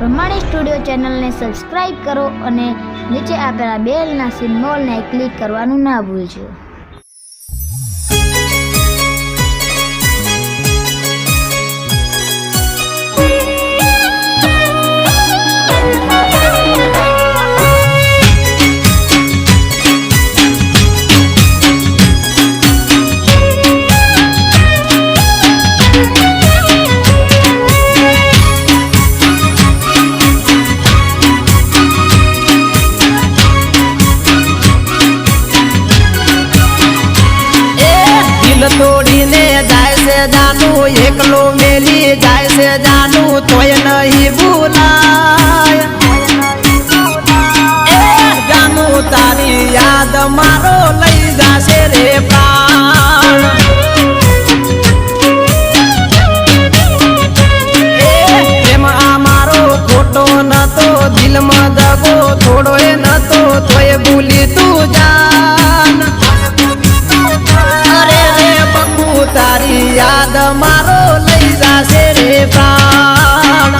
પ્રમાણિક સ્ટુડિયો ચેનલને સબસ્ક્રાઇબ કરો અને નીચે આપેલા બેલના સિમ્બોલને ક્લિક કરવાનું ના ભૂલજો છે જાનું એકલો મેલી જાય છે જાનું તોય નહીં ભૂલાય. તારી યાદ મારો લઈ જાશે રે પ્રાણ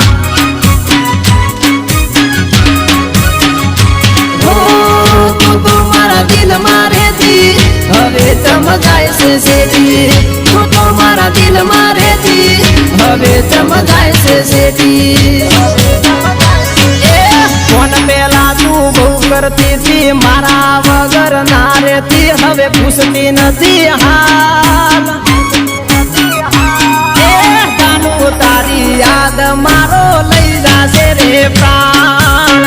હો, તું તો મારા દિલમાં રહેતી હવે ચમ જાય છે શેઠી તું તો મારા દિલમાં રહેતી હવે ચમ જાય છે શેઠી એ ફોન પેલા તું બહુ કરતી હતી મારા વગર ના રહેતી હવે પૂછતી નથી હાલ તારી યાદ મારો લઈ જાશે રે પ્રાણ.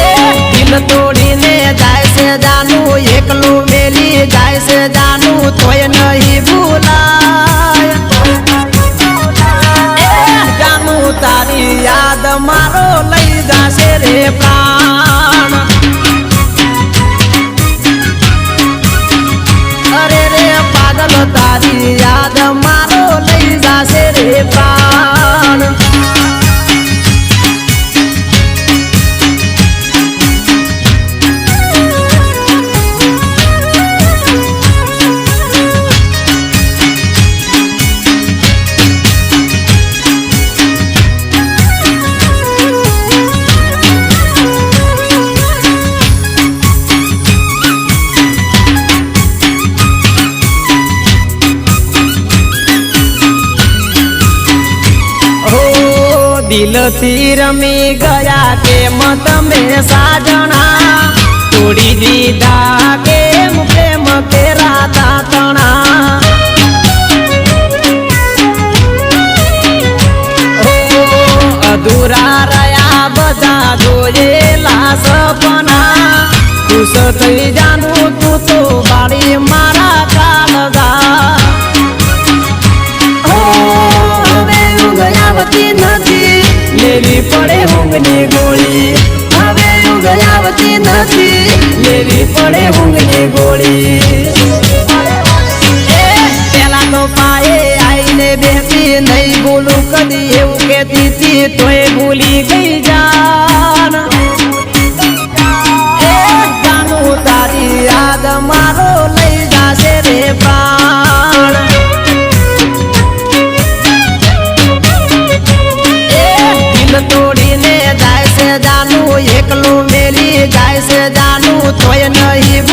એ દિલ તોડીને જાય છે જાનું, એકલું મેલી જાય છે દિલથી રમી ગયા કેમ તમે સાજણા તોડી દીધા કેમ પ્રેમ કેરાતા તણા અધૂરા રહ્યા બધા જોયેલા સપના. ખુશ થઈ જાનું તું તો બાળી મારા ઊંઘની ગોળી. હવે ઊંઘ નથી. લેવી પડે ઊંઘની ગોળી. પેલા તો પાયે આઈને બેસી નહીં બોલું કદી એવું કહેતી હતી, તોય ભૂલી ગઈ જાન. તારી યાદ મારો લઈ જાશે રે પ્રાણ તોય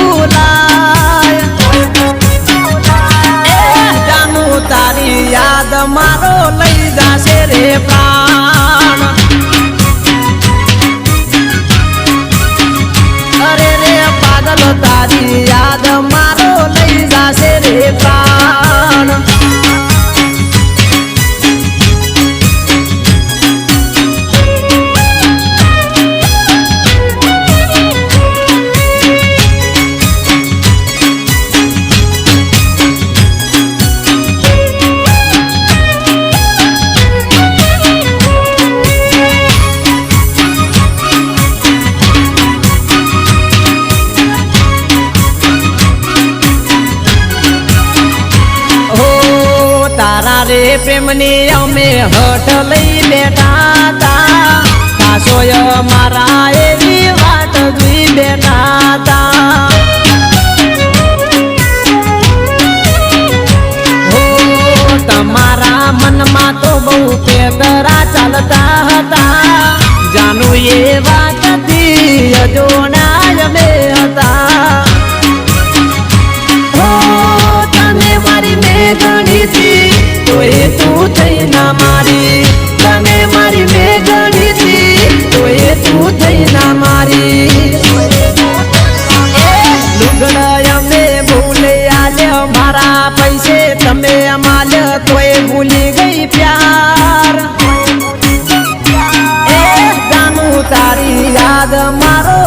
તારા રે પ્રેમની અમે હઠ લઈ બેઠા તા કાશોય મારા એવી વાટ જોઈ બેઠા તા હો તમારા મનમાં તો બહુ પેકરા ચાલતા હતા જાનું એ વાતથી અજોના અમે હતા હો, તને મારી મેઘણી થી તો એ તું થઈ ના મારી તને મારી તોય તું થઈ ના અમે ભૂલે આલે મારા પૈસે તમે અમાલ તોય ભૂલી ગઈ પ્યાર. એ? તારી યાદ મારો